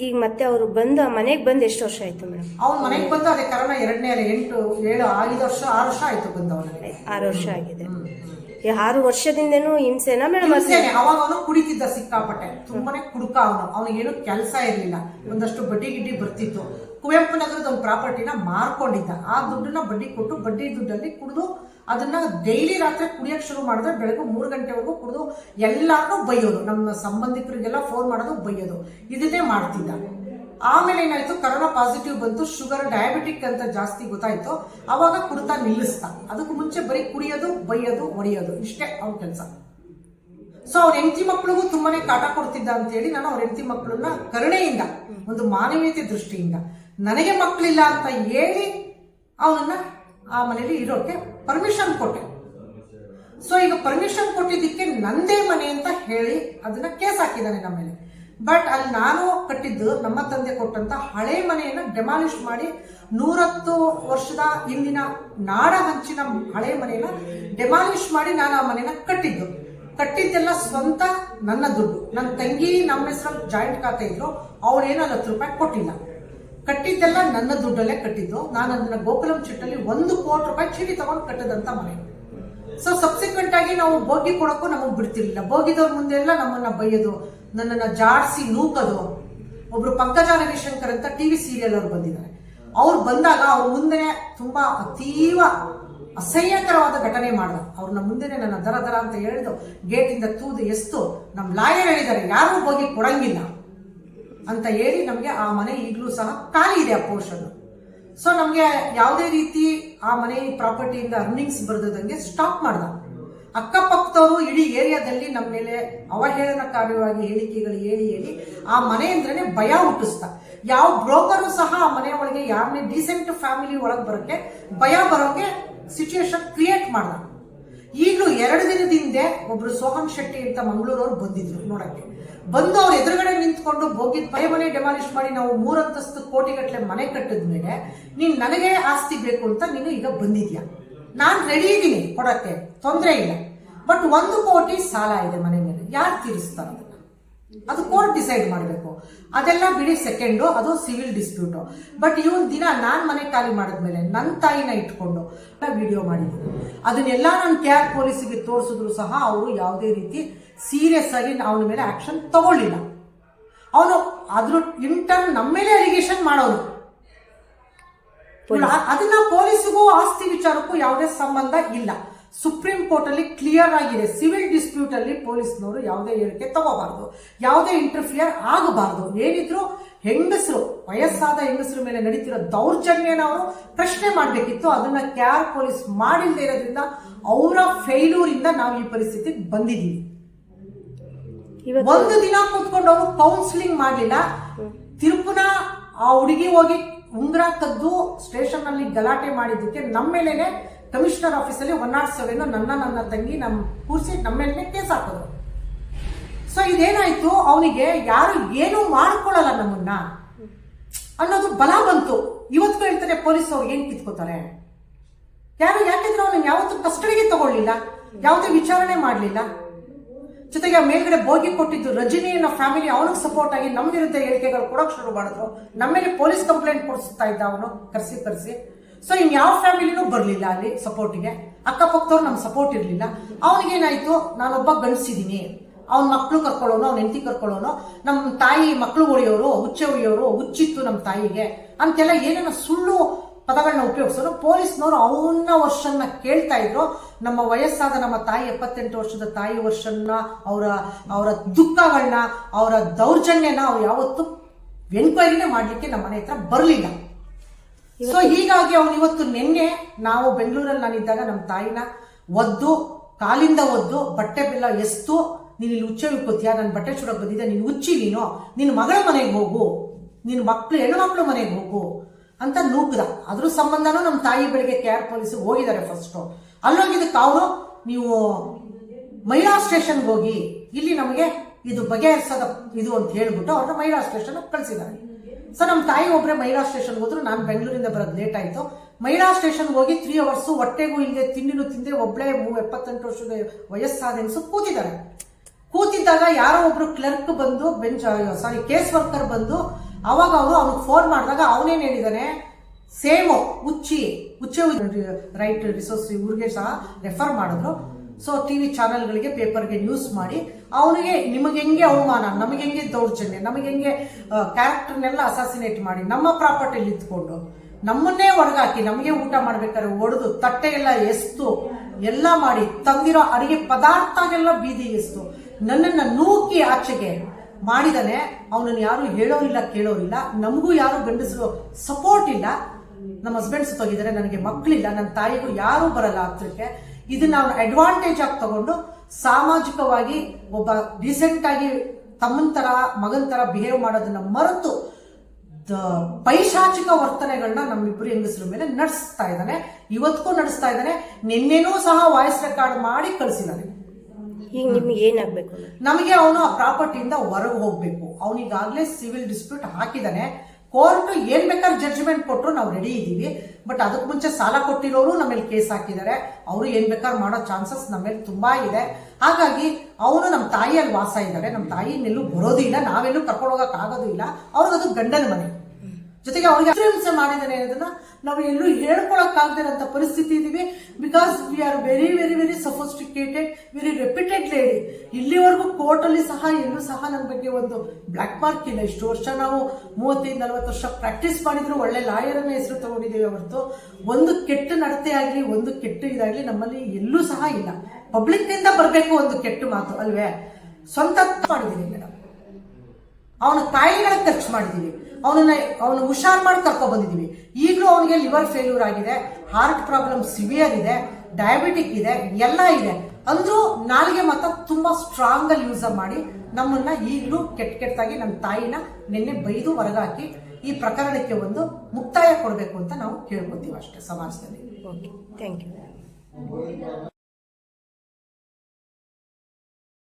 ಈಗ ಮತ್ತೆ ಅವರು ಬಂದು ಮನೆಗೆ ಬಂದು ಎಷ್ಟು ವರ್ಷ ಆಯ್ತು ಮೇಡಮ್? ಅವ್ನ ಮನೆಗೆ ಬಂದು ಅದೇ ಕಾರಣ ಎರಡನೇ ಅಲ್ಲ ಎಂಟು ಏಳು ಐದು ವರ್ಷ ಆರು ವರ್ಷ ಆಯ್ತು ಬಂದವನಿಗೆ ಆರು ವರ್ಷ ಆಗಿದೆ. ಈ ಆರು ವರ್ಷದಿಂದನೂ ಹಿಂಸೆನಾ ಮೇಡಮ್ ಹಿಂಸೆನೆ. ಅವಾಗ ಅವನು ಕುಡಿತಿದ್ದ ಸಿಕ್ಕಾಪಟ್ಟೆ. ತುಂಬಾನೇ ಕುಡುಕ ಅವನು. ಅವನಿಗೆ ಏನು ಕೆಲಸ ಇರಲಿಲ್ಲ. ಒಂದಷ್ಟು ಬಡ್ಡಿ ಗಿಡ್ಡಿ ಬರ್ತಿತ್ತು. ಕುವೆಂಪು ನಗರದ ಒಂದು ಪ್ರಾಪರ್ಟಿನ ಮಾರ್ಕೊಂಡಿದ್ದ. ಆ ದುಡ್ಡನ್ನ ಬಡ್ಡಿ ಕೊಟ್ಟು ಬಡ್ಡಿ ದುಡ್ಡಲ್ಲಿ ಕುಡಿದು ಅದನ್ನ ಡೈಲಿ ರಾತ್ರಿ ಕುಡಿಯಕ್ ಶುರು ಮಾಡಿದ್ರೆ ಬೆಳಗ್ಗೆ ಮೂರು ಗಂಟೆವರೆಗೂ ಕುಡಿದು ಎಲ್ಲಾರನ್ನೂ ಬೈಯೋದು. ನಮ್ಮ ಸಂಬಂಧಿಕರಿಗೆಲ್ಲ ಫೋನ್ ಮಾಡೋದು ಬೈಯೋದು. ಇದನ್ನೇ ಮಾಡ್ತಿದ್ದ. ಆಮೇಲೆ ಏನಾಯ್ತು? ಕರೋನಾ ಪಾಸಿಟಿವ್ ಬಂತು. ಶುಗರ್ ಡಯಾಬಿಟಿಕ್ ಅಂತ ಜಾಸ್ತಿ ಗೊತ್ತಾಯ್ತು. ಅವಾಗ ಕುಡ್ತಾ ನಿಲ್ಲಿಸ್ತಾ ಅದಕ್ಕೂ ಮುಂಚೆ ಬರೀ ಕುಡಿಯೋದು, ಬೈಯೋದು, ಹೊಡೆಯೋದು. ಇಷ್ಟೇ ಅವ್ರ ಕೆಲಸ. ಸೊ ಅವ್ರ ಹೆಂಡತಿ ಮಕ್ಕಳಿಗೂ ತುಂಬಾನೇ ಕಾಟ ಕೊಡ್ತಿದ್ದ ಅಂತ ಹೇಳಿ ನಾನು ಅವ್ರ ಹೆಂಡತಿ ಮಕ್ಕಳನ್ನ ಕರುಣೆಯಿಂದ, ಒಂದು ಮಾನವೀಯತೆ ದೃಷ್ಟಿಯಿಂದ, ನನಗೆ ಮಕ್ಕಳಿಲ್ಲ ಅಂತ ಹೇಳಿ ಅವನನ್ನ ಆ ಮನೇಲಿ ಇರೋಕೆ ಪರ್ಮಿಷನ್ ಕೊಟ್ಟೆ. ಸೊ ಈಗ ಪರ್ಮಿಷನ್ ಕೊಟ್ಟಿದ್ದಕ್ಕೆ ನಂದೇ ಮನೆ ಅಂತ ಹೇಳಿ ಅದನ್ನ ಕೇಸ್ ಹಾಕಿದ್ದಾನೆ ನಮ್ಮ ಮೇಲೆ ಬಟ್ ಅಲ್ಲಿ ನಾನು ಕಟ್ಟಿದ್ದು ನಮ್ಮ ತಂದೆ ಕೊಟ್ಟಂತ ಹಳೆ ಮನೆಯನ್ನ ಡೆಮಾಲಿಷ್ ಮಾಡಿ ನೂರತ್ತು ವರ್ಷದ ಹಿಂದಿನ ನಾಡ ಹಂಚಿನ ಹಳೆ ಮನೆಯನ್ನ ಡೆಮಾಲಿಷ್ ಮಾಡಿ ನಾನು ಆ ಮನೆಯನ್ನ ಕಟ್ಟಿದ್ದು. ಕಟ್ಟಿದ್ದೆಲ್ಲ ಸ್ವಂತ ನನ್ನ ದುಡ್ಡು. ನನ್ನ ತಂಗಿ ನಮ್ಮ ಹೆಸರಲ್ಲಿ ಜಾಯಿಂಟ್ ಖಾತೆ ಇದ್ರು ಅವಳೇನು ಹತ್ತು ರೂಪಾಯಿ ಕೊಟ್ಟಿಲ್ಲ. ಕಟ್ಟಿದ್ದೆಲ್ಲ ನನ್ನ ದುಡ್ಡಲ್ಲೇ ಕಟ್ಟಿದ್ದು. ನಾನು ಅದನ್ನ ಗೋಕುಲಂ ಚಿಟ್ಟಲ್ಲಿ ಒಂದು ಕೋಟಿ ರೂಪಾಯಿ ಚೀಟಿ ತಗೊಂಡು ಕಟ್ಟದಂತ ಮನೆ. ಸೊ ಸಬ್ಸಿಕ್ವೆಂಟ್ ಆಗಿ ನಾವು ಬೋಗಿ ಕೊಡಕ್ಕೂ ನಮಗ್ ಬಿಡ್ತಿರ್ಲಿಲ್ಲ. ಬೋಗಿದವ್ರ ಮುಂದೆ ಎಲ್ಲ ನಮ್ಮನ್ನ ಬೈಯೋದು, ನನ್ನನ್ನ ಜಾಡ್ಸಿ ನೂಕೋದು. ಒಬ್ರು ಪಂಕಜ ರವಿಶಂಕರ್ ಅಂತ ಟಿವಿ ಸೀರಿಯಲ್ ಅವ್ರು ಬಂದಿದ್ದಾರೆ. ಅವ್ರು ಬಂದಾಗ ಅವ್ರ ಮುಂದೆ ತುಂಬಾ ಅತೀವ ಅಸಹ್ಯಕರವಾದ ಘಟನೆ ಮಾಡ್ದ. ಅವ್ರನ್ನ ಮುಂದೆನೆ ನನ್ನ ದರ ದರ ಅಂತ ಹೇಳಿದು ಗೇಟಿಂದ ತೂದು ಎಸ್ತು. ನಮ್ ಲಾಯರ್ ಹೇಳಿದ್ದಾರೆ, ಯಾರೂ ಬೋಗಿ ಕೊಡಂಗಿಲ್ಲ. ಅಂತ ಹೇಳಿ ನಮಗೆ ಆ ಮನೆ ಈಗಲೂ ಸಹ ಖಾಲಿ ಇದೆ ಆ ಪೋರ್ಷನ್ ಸೊ ನಮಗೆ ಯಾವುದೇ ರೀತಿ ಆ ಮನೆ ಪ್ರಾಪರ್ಟಿಯಿಂದ ಅರ್ನಿಂಗ್ಸ್ ಬರ್ದಂಗೆ ಸ್ಟಾಪ್ ಮಾಡ್ದ. ಅಕ್ಕಪಕ್ಕದವರು ಇಡೀ ಏರಿಯಾದಲ್ಲಿ ನಮ್ಮ ಮೇಲೆ ಅವಹೇಳನಕಾರಿಯಾಗಿ ಹೇಳಿಕೆಗಳು ಹೇಳಿ ಹೇಳಿ ಆ ಮನೆ ಅಂದ್ರೆ ಭಯ ಹುಟ್ಟಿಸ್ತ. ಯಾವ ಬ್ರೋಕರು ಸಹ ಆ ಮನೆ ಒಳಗೆ ಯಾರನ್ನೇ ಡಿಸೆಂಟ್ ಫ್ಯಾಮಿಲಿ ಒಳಗೆ ಬರೋಕ್ಕೆ ಭಯ ಬರೋಕೆ ಸಿಚುವೇಶನ್ ಕ್ರಿಯೇಟ್ ಮಾಡ್ದ. ಎರಡು ದಿನದ ಹಿಂದೆ ಒಬ್ರು ಸೋಹನ್ ಶೆಟ್ಟಿ ಅಂತ ಮಂಗಳೂರವ್ರು ಬಂದಿದ್ರು ನೋಡಕ್ಕೆ. ಬಂದು ಅವ್ರ ಎದುರುಗಡೆ ನಿಂತ್ಕೊಂಡು ಹೋಗಿದ್ ಮನೆ ಮನೆ ಡೆಮಾಲಿಷ್ ಮಾಡಿ ನಾವು ಮೂರಂತಸ್ತು ಕೋಟಿಗಟ್ಟಲೆ ಮನೆ ಕಟ್ಟಿದ ಮೇಲೆ ನೀನ್ ನನಗೆ ಆಸ್ತಿ ಬೇಕು ಅಂತ ನೀನು ಈಗ ಬಂದಿದ್ಯಾ? ನಾನ್ ರೆಡಿ ಇದ್ದೀನಿ ಕೊಡಕ್ಕೆ, ತೊಂದರೆ ಇಲ್ಲ. ಬಟ್ ಒಂದು ಕೋಟಿ ಸಾಲ ಇದೆ ಮನೆ ಮೇಲೆ. ಯಾರು ತೀರಿಸ್ತಾರೆ ಅದು ಕೋರ್ಟ್ ಡಿಸೈಡ್ ಮಾಡಬೇಕು. ಅದೆಲ್ಲ ಬಿಡಿ ಸೆಕೆಂಡು ಅದು ಸಿವಿಲ್ ಡಿಸ್ಪ್ಯೂಟು ಬಟ್ ಇವನ್ ದಿನ ನಾನು ಮನೆ ಖಾಲಿ ಮಾಡಿದ್ಮೇಲೆ ನನ್ನ ತಾಯಿನ ಇಟ್ಕೊಂಡು ವಿಡಿಯೋ ಮಾಡಿದ್ದೀನಿ. ಅದನ್ನೆಲ್ಲ ನಾನು ಕ್ಯಾರ್ ಪೊಲೀಸಿಗೆ ತೋರಿಸಿದ್ರು ಸಹ ಅವರು ಯಾವುದೇ ರೀತಿ ಸೀರಿಯಸ್ ಆಗಿ ಅವನ ಮೇಲೆ ಆಕ್ಷನ್ ತಗೊಳ್ಳಿಲ್ಲ. ಅವನು ಅದ್ರ ಇಂಟರ್ನ್ ನಮ್ಮ ಮೇಲೆ ಅಲಿಗೇಷನ್ ಮಾಡೋನು. ಅ- ಅದನ್ನ ಪೊಲೀಸಿಗೂ ಆಸ್ತಿ ವಿಚಾರಕ್ಕೂ ಯಾವುದೇ ಸಂಬಂಧ ಇಲ್ಲ. ಸುಪ್ರೀಂ ಕೋರ್ಟ್ ಅಲ್ಲಿ ಕ್ಲಿಯರ್ ಆಗಿದೆ. ಸಿವಿಲ್ ಡಿಸ್ಪ್ಯೂಟ್ ಅಲ್ಲಿ ಪೊಲೀಸ್ನವರು ಯಾವುದೇ ಹೇಳಿಕೆ ತಗೋಬಾರ್ದು. ಯಾವುದೇ ಇಂಟರ್ಫಿಯರ್ ಆಗಬಾರ್ದು. ಏನಿದ್ರು ಹೆಂಗಸರು ವಯಸ್ಸಾದ ಹೆಂಗಸರ ಮೇಲೆ ನಡೀತಿರೋ ದೌರ್ಜನ್ಯನ ಅವರು ಪ್ರಶ್ನೆ ಮಾಡಬೇಕಿತ್ತು. ಅದನ್ನ ಕ್ಯಾರ್ ಪೊಲೀಸ್ ಮಾಡಿಲ್ಲದೆ ಇರೋದ್ರಿಂದ ಅವರ ಫೇಲ್ಯೂರ್ ಇಂದ ನಾವು ಈ ಪರಿಸ್ಥಿತಿಗೆ ಬಂದಿದ್ದೀವಿ ಒಂದು ದಿನ ಕೂತ್ಕೊಂಡು ಅವರು ಕೌನ್ಸಿಲಿಂಗ್ ಮಾಡಲಿಲ್ಲ. ತಿರುಪುನ ಆ ಹುಡುಗಿ ಹೋಗಿ ಉಂಗ್ರ ಕದ್ದು ಸ್ಟೇಷನ್ ಅಲ್ಲಿ ಗಲಾಟೆ ಮಾಡಿದ್ದಕ್ಕೆ ನಮ್ಮ ಮೇಲೇನೆ ಕಮಿಷನರ್ ಆಫೀಸಲ್ಲಿ ಒನ್ ನಾಟ್ ಸೆವೆನ್ ನನ್ನ ನನ್ನ ತಂಗಿ ನಮ್ಮ ಕೂರಿಸಿ ನಮ್ಮ ಮೇಲೆ ಕೇಸ್ ಹಾಕಿದ್ರು. ಸೊ ಇದೇನಾಯ್ತು? ಅವನಿಗೆ ಯಾರು ಏನು ಮಾಡ್ಕೊಳ್ಳಲ್ಲ ನಮ್ಮನ್ನ. ಅನ್ನೋದು ಬಲ ಬಂತು. ಇವತ್ತು ಹೇಳ್ತಾರೆ ಪೊಲೀಸ್ ಅವ್ರು ಏನ್ ಕಿತ್ಕೋತಾರೆ? ಯಾರು ಯಾಕೆಂದ್ರೆ ಅವನು ಯಾವತ್ತೂ ಕಸ್ಟಡಿಗೆ ತಗೊಳ್ಳಿಲ್ಲ, ಯಾವುದೇ ವಿಚಾರಣೆ ಮಾಡಲಿಲ್ಲ. ಜೊತೆಗೆ ಮೇಲ್ಗಡೆ ಬೋಗಿ ಕೊಟ್ಟಿದ್ದು ರಜನಿ ಅನ್ನೋ ಫ್ಯಾಮಿಲಿ ಅವನಿಗೆ ಸಪೋರ್ಟ್ ಆಗಿ ನಮ್ಮ ವಿರುದ್ಧ ಹೇಳಿಕೆಗಳು ಕೊಡೋಕೆ ಶುರು ಮಾಡಿದ್ರು. ನಮ್ಮ ಮೇಲೆ ಪೊಲೀಸ್ ಕಂಪ್ಲೇಂಟ್ ಕೊಡಿಸ್ತಾ ಇದ್ದ ಅವನು, ಕರೆಸಿ, ಕರ್ಸಿ. ಸೊ ಇನ್ ಯಾವ ಫ್ಯಾಮಿಲಿನೂ ಬರಲಿಲ್ಲ ಅಲ್ಲಿ ಸಪೋರ್ಟಿಗೆ ಅಕ್ಕಪಕ್ಕದವ್ರು ನಮ್ಗೆ ಸಪೋರ್ಟ್ ಇರಲಿಲ್ಲ. ಅವನಿಗೇನಾಯ್ತು, ನಾನೊಬ್ಬ ಗಂಡಸಿದ್ದೀನಿ ಅವ್ನ ಮಕ್ಕಳು ಕರ್ಕೊಳ್ಳೋನು, ಅವ್ನ ಹೆಂಡತಿ ಕರ್ಕೊಳ್ಳೋನು. ನಮ್ಮ ತಾಯಿ ಮಕ್ಕಳು ಹೊಡೆಯೋರು ಹುಚ್ಚೆ ಹೊಡೆಯೋರು ಹುಚ್ಚಿತ್ತು ನಮ್ಮ ತಾಯಿಗೆ. ಅಂತೆಲ್ಲ ಏನೇನೋ ಸುಳ್ಳು ಪದಗಳನ್ನ ಉಪಯೋಗಿಸೋರು. ಪೊಲೀಸ್ನವರು ಅವನ್ನ ವರ್ಷನ್ನ ಕೇಳ್ತಾ ಇದ್ರು. ನಮ್ಮ ವಯಸ್ಸಾದ ನಮ್ಮ ತಾಯಿ ಎಪ್ಪತ್ತೆಂಟು ವರ್ಷದ ತಾಯಿ ವರ್ಷನ್ನ, ಅವರ ಅವರ ದುಃಖಗಳನ್ನ ಅವರ ದೌರ್ಜನ್ಯನ ಅವ್ರು ಯಾವತ್ತು ಎನ್ಕ್ವೈರಿನೇ ಮಾಡ್ಲಿಕ್ಕೆ ನಮ್ಮ ಮನೆ ಹತ್ರ ಬರಲಿಲ್ಲ. ಸೊ ಹೀಗಾಗಿ ಅವನು ಇವತ್ತು ನಿನ್ನೆ ನಾವು ಬೆಂಗಳೂರಲ್ಲಿ ನಾನಿದ್ದಾಗ ನಮ್ಮ ತಾಯಿನ ಒದ್ದು ಕಾಲಿಂದ ಒದ್ದು ಬಟ್ಟೆ ಬೆಲ್ಲ ಎಸ್ತು ನೀನು ಇಲ್ಲಿ ಹುಚ್ಚೆ ಇಕ್ಕೋತೀಯ ನನ್ನ ಬಟ್ಟೆ ಚೂಡಕ್ ಬಂದಿದ್ದೆ. ನೀನು ಉಚ್ಚಿ ನೀನು. ನಿನ್ನ ಮಗಳ ಮನೆಗೆ ಹೋಗು. ನಿನ್ನ ಮಕ್ಕಳು ಹೆಣ್ಣು ಮಕ್ಕಳು ಮನೆಗೆ ಹೋಗು ಅಂತ ನೂಕದ. ಅದ್ರ ಸಂಬಂಧನೂ ನಮ್ಮ ತಾಯಿ ಬೆಳಿಗ್ಗೆ ಕೇರ್ ಪೊಲೀಸ್ ಹೋಗಿದ್ದಾರೆ ಫಸ್ಟ್ ಅಲ್ಲೋಗಿದ್ದಕ್ಕೆ ಅವರು ನೀವು ಮಹಿಳಾ ಸ್ಟೇಷನ್ಗೆ ಹೋಗಿ ಇಲ್ಲಿ ನಮಗೆ ಇದು ಬಗೆಹರಿಸದ ಇದು ಅಂತ ಹೇಳ್ಬಿಟ್ಟು ಅವ್ರನ್ನ ಮಹಿಳಾ ಸ್ಟೇಷನ್ ಕಳಿಸಿದ್ದಾರೆ. ಸೊ ನಮ್ಮ ತಾಯಿ ಒಬ್ಬರೇ ಮಹಿಳಾ ಸ್ಟೇಷನ್ ಹೋದ್ರು. ನಾನು ಬೆಂಗಳೂರಿಂದ ಬರೋದು ಲೇಟ್ ಆಯಿತು. ಮಹಿಳಾ ಸ್ಟೇಷನ್ ಹೋಗಿ ತ್ರೀ ಅವರ್ಸ್ ಹೊಟ್ಟೆಗೂ ಇಲ್ಲದೆ ತಿಂಡಿನೂ ತಿಂದೆ ಒಬ್ಬಳೇ ಎಪ್ಪತ್ತೆಂಟು ವರ್ಷದ ವಯಸ್ಸಾದ ಹೆಂಗಸು ಕೂತಿದ್ದಾರೆ. ಕೂತಿದ್ದಾಗ ಯಾರೋ ಒಬ್ರು ಕ್ಲರ್ಕ್ ಬಂದು ಬೆಂಚ್ ಸಾರಿ ಕೇಸ್ ವರ್ಕರ್ ಬಂದು, ಅವಾಗ ಅವರು ಅವ್ನಿಗೆ ಫೋನ್ ಮಾಡಿದಾಗ ಅವನೇನು ಹೇಳಿದಾನೆ, ಸೇಮು, ಉಚ್ಚಿ, ಉಚ್ಚೆ ರೈಟ್ ರಿಸೋರ್ಸ್ ಇವ್ರಿಗೆ ಸಹ ರೆಫರ್ ಮಾಡಿದ್ರು. ಸೊ ಟಿ ವಿ ಚಾನೆಲ್ಗಳಿಗೆ ಪೇಪರ್ಗೆ ನ್ಯೂಸ್ ಮಾಡಿ, ಅವನಿಗೆ ನಿಮಗೆ ಹೆಂಗೆ ಅವಮಾನ, ನಮಗೆ ಹೆಂಗೆ ದೌರ್ಜನ್ಯ, ನಮಗೆ ಹೆಂಗೆ ಕ್ಯಾರೆಕ್ಟರ್ನೆಲ್ಲ ಅಸಾಸಿನೇಟ್ ಮಾಡಿ, ನಮ್ಮ ಪ್ರಾಪರ್ಟಿಲಿ ಇದ್ಕೊಂಡು, ನಮ್ಮನ್ನೇ ಒಡಗಾಕಿ ನಮಗೆ ಊಟ ಮಾಡ್ಬೇಕಾದ್ರೆ ಒಡೆದು, ತಟ್ಟೆ ಎಲ್ಲ ಎಸ್ತು, ಎಲ್ಲ ಮಾಡಿ, ತಂದಿರೋ ಅಡಿಗೆ ಪದಾರ್ಥಗೆಲ್ಲ ಬೀದಿ ಎಸ್ತು, ನನ್ನನ್ನ ನೂಕಿ ಆಚೆಗೆ ಮಾಡಿದಾನೆ, ಅವನನ್ನು ಯಾರು ಹೇಳೋರಿಲ್ಲ ಕೇಳೋರಿಲ್ಲ ನಮಗೂ ಯಾರು ಗಂಡಸರು ಸಪೋರ್ಟ್ ಇಲ್ಲ. ನಮ್ಮ ಹಸ್ಬೆಂಡ್ಸ್ ತೋಗಿದ್ದಾರೆ ನನಗೆ ಮಕ್ಕಳಿಲ್ಲ ನನ್ನ ತಾಯಿಗೂ ಯಾರೂ ಬರಲ್ಲ ಹತ್ರಕ್ಕೆ. ಇದನ್ನ ಅವ್ರು ಅಡ್ವಾಂಟೇಜ್ ಆಗಿ ತಗೊಂಡು ಸಾಮಾಜಿಕವಾಗಿ ಒಬ್ಬ ಡಿಸೆಂಟ್ ಆಗಿ ತಮ್ಮನ ತರ ಮಗನ್ ತರ ಬಿಹೇವ್ ಮಾಡೋದನ್ನ ಮರೆತು ಪೈಶಾಚಿಕ ವರ್ತನೆಗಳನ್ನ ನಮ್ಮಿಬ್ಬರು ಹೆಂಗಸರ ಮೇಲೆ ನಡೆಸ್ತಾ ಇದ್ದಾನೆ ಇವತ್ತಿಗೂ ನಡೆಸ್ತಾ ಇದ್ದಾನೆ ನಿನ್ನೆನೂ ಸಹ ವಾಯ್ಸ್ ರೆಕಾರ್ಡ್ ಮಾಡಿ ಕಳಿಸಿದ್ದಾನೆ ಈಗ ನಿಮ್ಗೆ ಏನಾಗಬೇಕು ನಮಗೆ ಅವನು ಆ ಪ್ರಾಪರ್ಟಿಯಿಂದ ಹೊರಗೆ ಹೋಗ್ಬೇಕು. ಅವನಿಗಾಗಲೇ ಸಿವಿಲ್ ಡಿಸ್ಪ್ಯೂಟ್ ಹಾಕಿದಾನೆ. ಕೋರ್ಟ್ ಏನ್ ಬೇಕಾದ್ರೆ ಜಡ್ಜ್ಮೆಂಟ್ ಕೊಟ್ಟರು ನಾವು ರೆಡಿ ಇದ್ದೀವಿ. ಬಟ್ ಅದಕ್ಕೆ ಮುಂಚೆ ಸಾಲ ಕೊಟ್ಟಿರೋರು ನಮ್ಮ ಮೇಲೆ ಕೇಸ್ ಹಾಕಿದ್ದಾರೆ. ಅವರು ಏನ್ ಬೇಕಾದ್ರೆ ಮಾಡೋ ಚಾನ್ಸಸ್ ನಮ್ಮ ಮೇಲೆ ತುಂಬಾ ಇದೆ. ಹಾಗಾಗಿ ಅವರು ನಮ್ಮ ತಾಯಿಯಲ್ಲಿ ವಾಸ ಇದ್ದಾರೆ. ನಮ್ಮ ತಾಯಿ ಬರೋದಿಲ್ಲ. ಬರೋದು ನಾವೆಲ್ಲೂ ಕರ್ಕೊಂಡು ಹೋಗಕ್ ಆಗೋದು ಇಲ್ಲ ಅವ್ರಿಗದು ಗಂಡನ ಮನೆ. ಜೊತೆಗೆ ಅವ್ರಿಗೆ ಹಿಂಸೆ ಮಾಡಿದ್ದಾರೆ ಅನ್ನೋದನ್ನ ನಾವು ಎಲ್ಲೂ ಆಗದಿರೋ ಪರಿಸ್ಥಿತಿ ಇದೀವಿ because we are very very very sophisticated very reputed lady ಇಲ್ಲಿವರೆಗೂ ಕೋರ್ಟ್ ಅಲ್ಲಿ ಸಹ ಎಲ್ಲೂ ಸಹ ನಮ್ಮ ಬಗ್ಗೆ ಒಂದು ಬ್ಲಾಕ್ ಮಾರ್ಕ್ ಇಲ್ಲ. ಇಷ್ಟು ವರ್ಷ ನಾವು ಮೂವತ್ತೈದು, ನಲವತ್ತು ವರ್ಷ ಪ್ರಾಕ್ಟೀಸ್ ಮಾಡಿದ್ರು ಒಳ್ಳೆ ಲಾಯರ್ ಅನ್ನ ಹೆಸರು ತಗೊಂಡಿದ್ದೀವಿ ಹೊರತು. ಒಂದು ಕೆಟ್ಟ ನಡತೆ ಆಗ್ಲಿ, ಒಂದು ಕೆಟ್ಟ ಇದಾಗ್ಲಿ ನಮ್ಮಲ್ಲಿ ಎಲ್ಲೂ ಸಹ ಇಲ್ಲ. ಪಬ್ಲಿಕ್ನಿಂದ ಬರಬೇಕು ಒಂದು ಕೆಟ್ಟ ಮಾತು, ಅಲ್ವೇ? ಸ್ವಂತ ಮಾಡಿದ್ದೀನಿ ಮೇಡಮ್. ಅವನ ತಾಯಿಗಳ ಖರ್ಚು ಮಾಡಿದೀವಿ ಅವನನ್ನ ಅವನು ಹುಷಾರ್ ಮಾಡಿ ಕರ್ಕೊ ಬಂದಿದೀವಿ ಈಗಲೂ ಅವನಿಗೆ ಲಿವರ್ ಫೇಲ್ಯೂರ್ ಆಗಿದೆ ಹಾರ್ಟ್ ಪ್ರಾಬ್ಲಮ್ ಸಿವಿಯರ್ ಇದೆ ಡಯಾಬಿಟಿಕ್ ಇದೆ, ಎಲ್ಲ ಇದೆ. ಅಂದ್ರೂ ನಾಲಿಗೆ ಮಾತ್ರ ತುಂಬಾ ಸ್ಟ್ರಾಂಗ್ ಅಲ್ಲಿ ಯೂಸ್ ಮಾಡಿ ನಮ್ಮನ್ನ ಈಗಲೂ ಕೆಟ್ಟ ಕೆಟ್ಟದಾಗಿ ನಮ್ಮ ತಾಯಿನ ನಿನ್ನೆ ಬೈದು ಹೊರಗಾಕಿ ಈ ಪ್ರಕರಣಕ್ಕೆ ಒಂದು ಮುಕ್ತಾಯ ಕೊಡಬೇಕು ಅಂತ ನಾವು ಕೇಳ್ಕೊತೀವಿ ಅಷ್ಟೇ ಸಮಾಜದಲ್ಲಿ. Okay thank you